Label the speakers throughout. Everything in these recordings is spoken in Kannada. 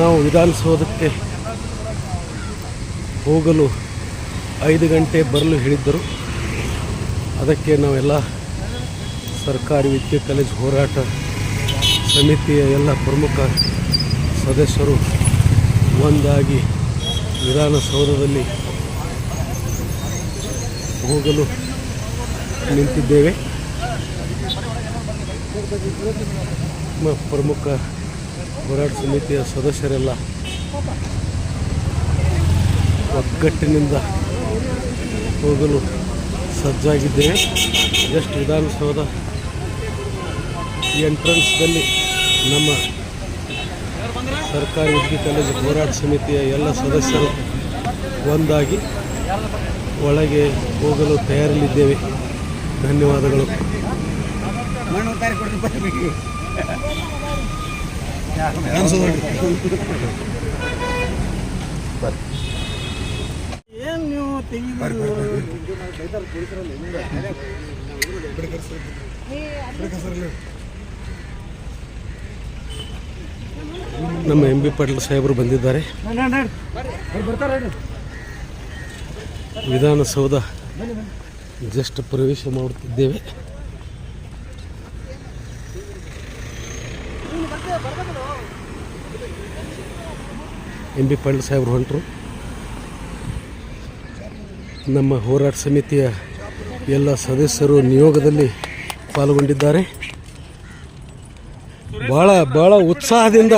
Speaker 1: ನಾವು ವಿಧಾನಸೌಧಕ್ಕೆ ಹೋಗಲು ಐದು ಗಂಟೆ ಬರಲು ಹೇಳಿದ್ದರು. ಅದಕ್ಕೆ ನಾವೆಲ್ಲ ಸರ್ಕಾರಿ ವಿದ್ಯೆ ಕಾಲೇಜ್ ಹೋರಾಟ ಸಮಿತಿಯ ಎಲ್ಲ ಪ್ರಮುಖ ಸದಸ್ಯರು ಒಂದಾಗಿ ವಿಧಾನಸೌಧದಲ್ಲಿ ಹೋಗಲು ನಿಂತಿದ್ದೇವೆ. ಪ್ರಮುಖ ಹೋರಾಟ ಸಮಿತಿಯ ಸದಸ್ಯರೆಲ್ಲ ಒಗ್ಗಟ್ಟಿನಿಂದ ಹೋಗಲು ಸಜ್ಜಾಗಿದ್ದೇವೆ. ಜಸ್ಟ್ ವಿಧಾನಸೌಧ ಎಂಟ್ರೆನ್ಸ್ದಲ್ಲಿ ನಮ್ಮ ಸರ್ಕಾರಿ ವಿದ್ಯು ಕಾಲೇಜು ಹೋರಾಟ ಸಮಿತಿಯ ಎಲ್ಲ ಸದಸ್ಯರು ಒಂದಾಗಿ ಒಳಗೆ ಹೋಗಲು ತಯಾರಲ್ಲಿದ್ದೇವೆ ಧನ್ಯವಾದಗಳು. ನಮ್ಮ ಎಂ ಬಿ ಪಾಟೀಲ್ ಸಾಹೇಬರು ಬಂದಿದ್ದಾರೆ. ವಿಧಾನಸೌಧ ಜಸ್ಟ್ ಪ್ರವೇಶ ಮಾಡುತ್ತಿದ್ದೇವೆ. ಎಂ ಬಿ ಪಾಂಡ ಸಾಹೇಬರು ಹೊಂಟರು. ನಮ್ಮ ಹೋರಾಟ ಸಮಿತಿಯ ಎಲ್ಲ ಸದಸ್ಯರು ನಿಯೋಗದಲ್ಲಿ ಪಾಲ್ಗೊಂಡಿದ್ದಾರೆ. ಭಾಳ ಭಾಳ ಉತ್ಸಾಹದಿಂದ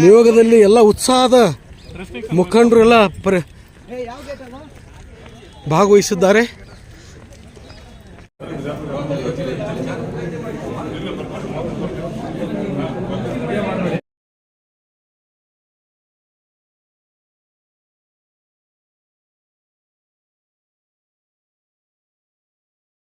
Speaker 1: ನಿಯೋಗದಲ್ಲಿ ಎಲ್ಲ ಉತ್ಸಾಹದ ಮುಖಂಡರು ಎಲ್ಲ ಪರಿ ಭಾಗವಹಿಸಿದ್ದಾರೆ.